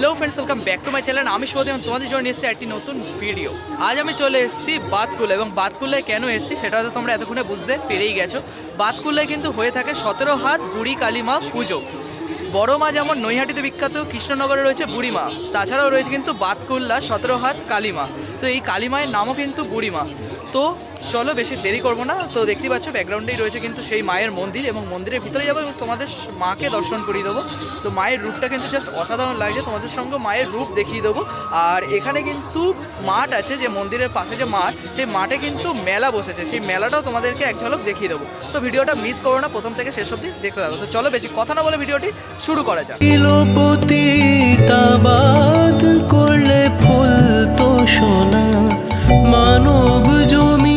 Hello friends welcome back to my channel আমি Saudi এবং তোমাদের জন্য এসেছি একটি নতুন ভিডিও আজ আমি চলে এসেছি বাতকুলা এবং বাতকুলায় কেন এসেছি সেটা হয়তো তোমরা এতক্ষণে বুঝতে পেরেই গেছো। বাতকুলায় কিন্তু হয়ে থাকে সতেরো হাত বুড়ি কালীমা পুজো। বড় মা যেমন নৈহাটিতে বিখ্যাত, কৃষ্ণনগরে রয়েছে বুড়িমা তাছাড়াও রয়েছে কিন্তু বাতকুল্লা সতেরো হাত কালীমা তো এই কালীমায়ের নামও কিন্তু বুড়িমা তো চলো বেশি দেরি করব না। তো দেখতে পাচ্ছ ব্যাকগ্রাউন্ডেই রয়েছে কিন্তু সেই মায়ের মন্দির এবং মন্দিরের ভিতরে যাব এবং তোমাদের মাকে দর্শন করিয়ে দেবো। তো মায়ের রূপটা কিন্তু জাস্ট অসাধারণ লাগছে। তোমাদের সঙ্গে মায়ের রূপ দেখিয়ে দেবো। আর এখানে কিন্তু মাঠ আছে, যে মন্দিরের পাশে যে মাঠ, সেই মাঠে কিন্তু মেলা বসেছে। সেই মেলাটাও তোমাদেরকে এক ঝলক দেখিয়ে দেবো। তো ভিডিওটা মিস করো না, প্রথম থেকে শেষ অবধি দেখতে থাকো। তো চলো বেশি কথা না বলে ভিডিওটি শুরু করা যাক। করলে ফুল তো সোনা। মানব জমিন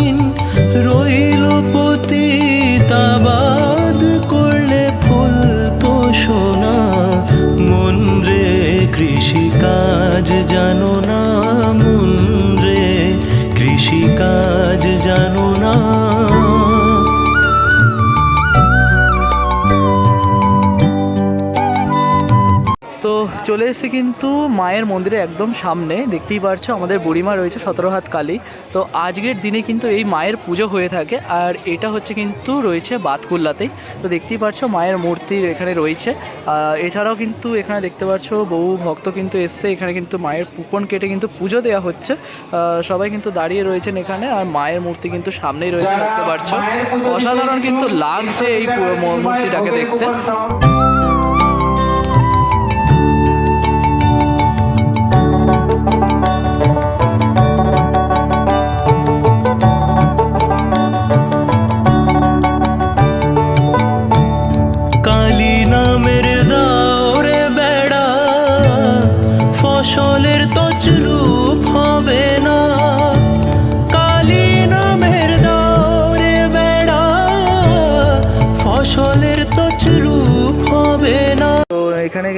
তো চলে এসেছি কিন্তু মায়ের মন্দিরে একদম সামনে। দেখতেই পারছ, আমাদের বুড়িমা রয়েছে সতেরো হাত কালী। তো আজকের দিনে কিন্তু এই মায়ের পুজো হয়ে থাকে আর এটা হচ্ছে কিন্তু রয়েছে বাতকুল্লাতেই। তো দেখতেই পারছ, মায়ের মূর্তি এখানে রয়েছে। এছাড়াও কিন্তু এখানে দেখতে পাচ্ছ বহু ভক্ত কিন্তু এসছে। এখানে কিন্তু মায়ের পুকন কেটে কিন্তু পুজো দেওয়া হচ্ছে। সবাই কিন্তু দাঁড়িয়ে রয়েছেন এখানে আর মায়ের মূর্তি কিন্তু সামনেই রয়েছে, দেখতে পারছ। অসাধারণ কিন্তু লাগছে এই মূর্তিটাকে দেখতে।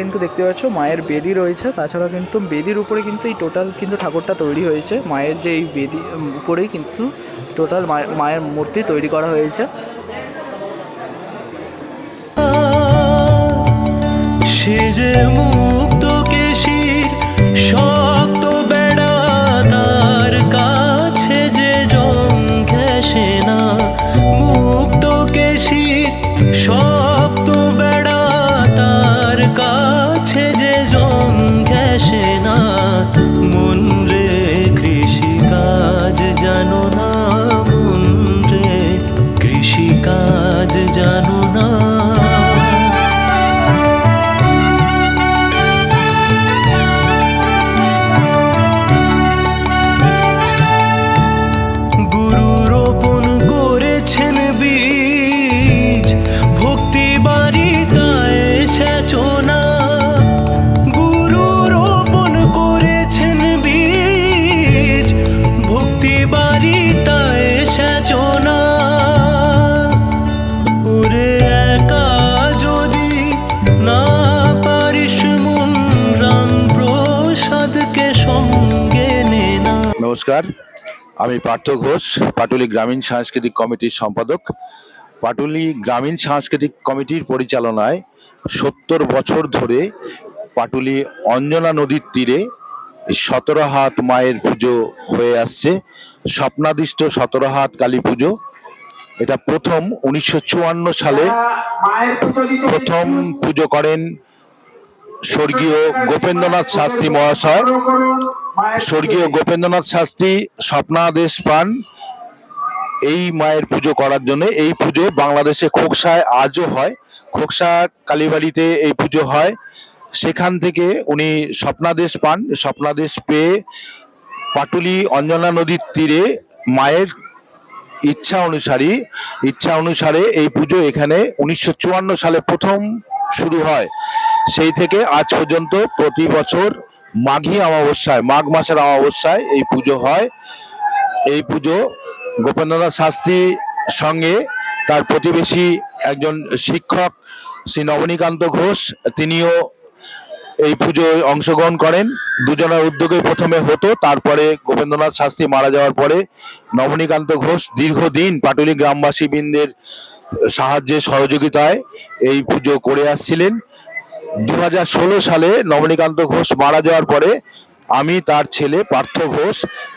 কিন্তু দেখতে পাচ্ছ মায়ের বেদি রয়েছে। তাছাড়া কিন্তু বেদির উপরে কিন্তু এই টোটাল কিন্তু ঠাকুরটা তৈরি হয়েছে। মায়ের যে এই বেদি উপরেই কিন্তু টোটাল মায়ের মূর্তি তৈরি করা হয়েছে। সে যে মুক্ত কেশির নমস্কার। আমি পার্থ ঘোষ, পাটুলি গ্রামীণ সাংস্কৃতিক কমিটির সম্পাদক। পাটুলি গ্রামীণ সাংস্কৃতিক কমিটির পরিচালনায় সত্তর বছর ধরে পাটুলি অঞ্জনা নদীর তীরে সতেরো হাত মায়ের পুজো হয়ে আসছে। স্বপ্নাদিষ্ট সতেরো হাত কালী পুজো। এটা প্রথম উনিশশো চুয়ান্ন সালে প্রথম পুজো করেন স্বর্গীয় গোপেন্দ্রনাথ শাস্ত্রী মহাশয়। স্বর্গীয় গোপেন্দ্রনাথ শাস্ত্রী স্বপ্নাদেশ পান এই মায়ের পুজো করার জন্য। এই পুজো বাংলাদেশে খোকসায় আজও হয়। খোকসা কালীবাড়িতে এই পুজো হয়। সেখান থেকে উনি স্বপ্নাদেশ পান। স্বপ্নাদেশ পেয়ে পাটুলি অঞ্জনা নদীর তীরে মায়ের ইচ্ছা অনুসারী, ইচ্ছা অনুসারে এই পুজো এখানে উনিশশো চুয়ান্ন সালে প্রথম শুরু হয়। সেই থেকে আজ পর্যন্ত প্রতি বছর মাঘী অমাবস্যায়, মাঘ মাসের অমাবস্যায় এই পুজো হয়। এই পুজো গোপেন্দ্রনাথ শাস্ত্রীর সঙ্গে তার প্রতিবেশী একজন শিক্ষক, শ্রী নবনীকান্ত ঘোষ, তিনিও এই পুজোয় অংশগ্রহণ করেন। দুজনের উদ্যোগে প্রথমে হতো, তারপরে গোবিন্দনাথ শাস্ত্রী মারা যাওয়ার পরে নবনীকান্ত ঘোষ দীর্ঘদিন পাটুলি গ্রামবাসী বৃন্দের সাহায্যে সহযোগিতায় এই পুজো করে আসছিলেন। দু হাজার ষোলো সালে নবনীকান্ত ঘোষ মারা যাওয়ার পরে আমি তার ছেলে পার্থ ঘোষ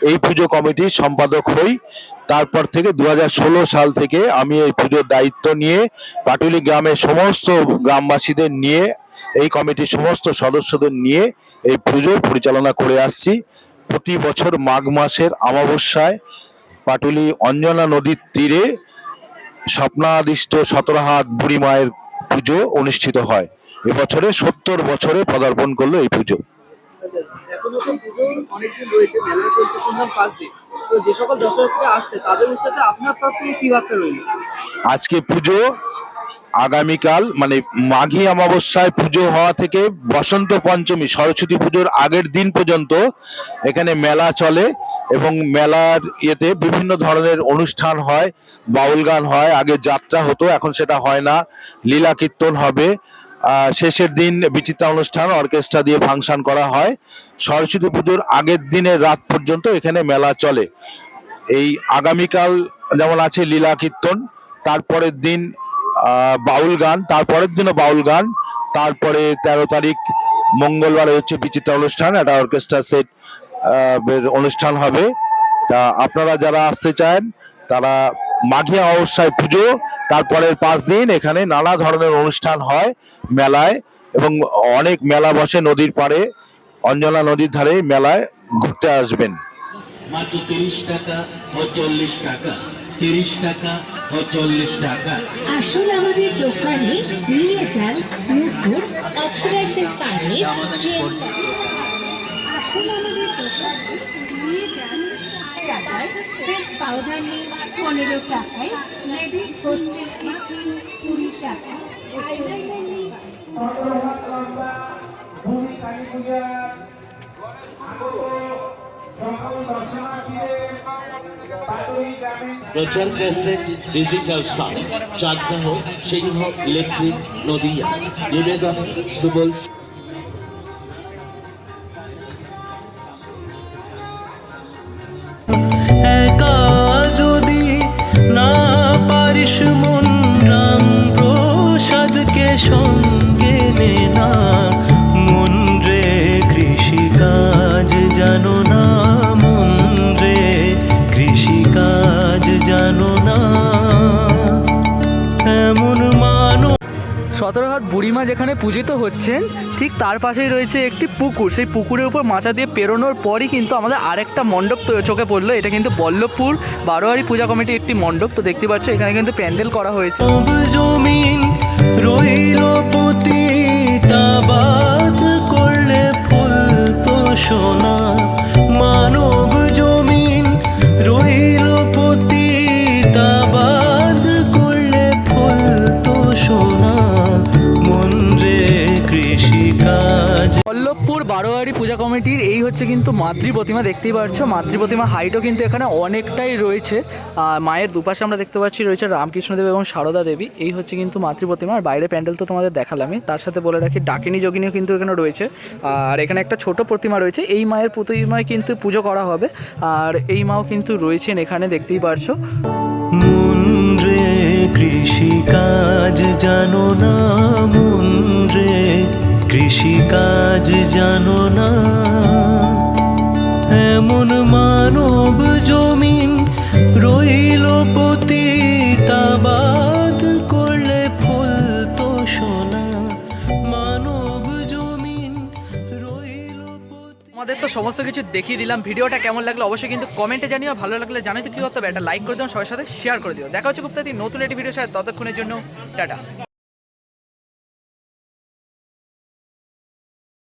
এই পুজো কমিটির সম্পাদক হই। তারপর থেকে দু হাজার ষোলো সাল থেকে আমি এই পুজোর দায়িত্ব নিয়ে পাটুলি গ্রামের সমস্ত গ্রামবাসীদের নিয়ে, এই কমিটির সমস্ত সদস্যদের নিয়ে এই পুজো পরিচালনা করে আসছি। প্রতি বছর মাঘ মাসের অমাবস্যায় পাটুলি অঞ্জনা নদীর তীরে স্বপ্নাদিষ্ট সতরহাত বুড়ি মায়ের পুজো অনুষ্ঠিত হয়। এবছরে সত্তর বছরে পদার্পণ করল এই পুজো। এখনও তো পুজো অনেকদিন রয়েছে মেলা চলছে শুনলাম পাঁচ দিন। তো যে সকল দর্শকরা আসছে তাদের সাথে আপনার তরফ থেকে কি বার্তা রইল? আজকে পুজো আগামীকাল মানে মাঘী অমাবস্যায় পুজো হওয়া থেকে বসন্ত পঞ্চমী সরস্বতী পুজোর আগের দিন পর্যন্ত এখানে মেলা চলে এবং মেলার ইয়েতে বিভিন্ন ধরনের অনুষ্ঠান হয় বাউল গান হয় আগে যাত্রা হতো এখন সেটা হয় না। লীলা কীর্তন হবে শেষের দিন বিচিত্রা অনুষ্ঠান, অর্কেস্ট্রা দিয়ে ফাংশন করা হয়। সরস্বতী পুজোর আগের দিনের রাত পর্যন্ত এখানে মেলা চলে। এই আগামীকাল যেমন আছে লীলা কীর্তন, তারপরের দিন বাউল গান, তারপরের দিনও বাউল গান, তারপরে তেরো তারিখ মঙ্গলবার হচ্ছে বিচিত্রা অনুষ্ঠান, একটা অর্কেস্ট্রা সেট অনুষ্ঠান হবে। তা আপনারা যারা আসতে চান, তারা মাঘী অমাবস্যায় পুজো তারপরের পাঁচ দিন এখানে নানা ধরনের অনুষ্ঠান হয় মেলায় এবং অনেক মেলা বসে নদীর পাড়ে অঞ্জনা নদীর ধারে মেলায় ঘুরতে আসবেন। মাত্র তিরিশ টাকা ও চল্লিশ টাকা তিরিশ টাকা ও চল্লিশ টাকা। আসুন আমাদের দোকানে নিয়ে যান নূপুর অক্সিডাইজের পানি আসুন আমাদের দোকানে নিয়ে যান টাকায় ফেস পাউডার নেই পনেরো প্রচার cassette digital sound Chakdaha Singha, electric, Nadia. নিবেদনে, Subal সঙ্গে না। মন রে কৃষিকাজ জানো না। মন রে কৃষিকাজ জানো না। এমন মানো সতেরো বুড়িমা যেখানে পূজিত হচ্ছেন ঠিক তার পাশেই রয়েছে একটি পুকুর। সেই পুকুরের উপর মাচা দিয়ে পেরোনোর পরই কিন্তু আমাদের আরেকটা মণ্ডপ তো চোখে পড়ল। এটা কিন্তু বল্লভপুর বারোয়ারি পূজা কমিটির একটি মণ্ডপ। তো দেখতে পাচ্ছ এখানে কিন্তু প্যান্ডেল করা হয়েছে। জমিন রইল করলে ফুল তো মানব কমিটির এই হচ্ছে কিন্তু মাতৃ প্রতিমা, দেখতেই পাচ্ছ মাতৃ প্রতিমার হাইটও কিন্তু এখানে অনেকটাই রয়েছে। আর মায়ের দুপাশে আমরা দেখতে পাচ্ছি রয়েছে রামকৃষ্ণদেব এবং সারদা দেবী। এই হচ্ছে কিন্তু মাতৃ প্রতিমা। আর বাইরে প্যান্ডেল তো তোমাদের দেখালামই। তার সাথে বলে রাখি, ডাকিনী যোগিনীও কিন্তু এখানে রয়েছে। আর এখানে একটা ছোট প্রতিমা রয়েছে। এই মায়ের প্রতিমায় কিন্তু পুজো করা হবে। আর এই মাও কিন্তু রয়েছেন এখানে, দেখতেই পারছ। কৃষিকাজ জানো না। কৃষিকাজ জানো না? এমন মানব জমিন রইল পতিতাবাদ করলে ফুল তো মানব জমিন রইল আমাদের তো সমস্ত কিছু দেখিয়ে দিলাম। ভিডিওটা কেমন লাগল অবশ্যই কিন্তু কমেন্টে জানিও। ভালো লাগলে জানাই তো কী করতে হবে? একটা লাইক করে দিও, সবার সাথে শেয়ার করে দিও। দেখা হচ্ছে তাড়াতাড়ি নতুন একটি ভিডিও সাথে। ততক্ষণের জন্য, টাটা।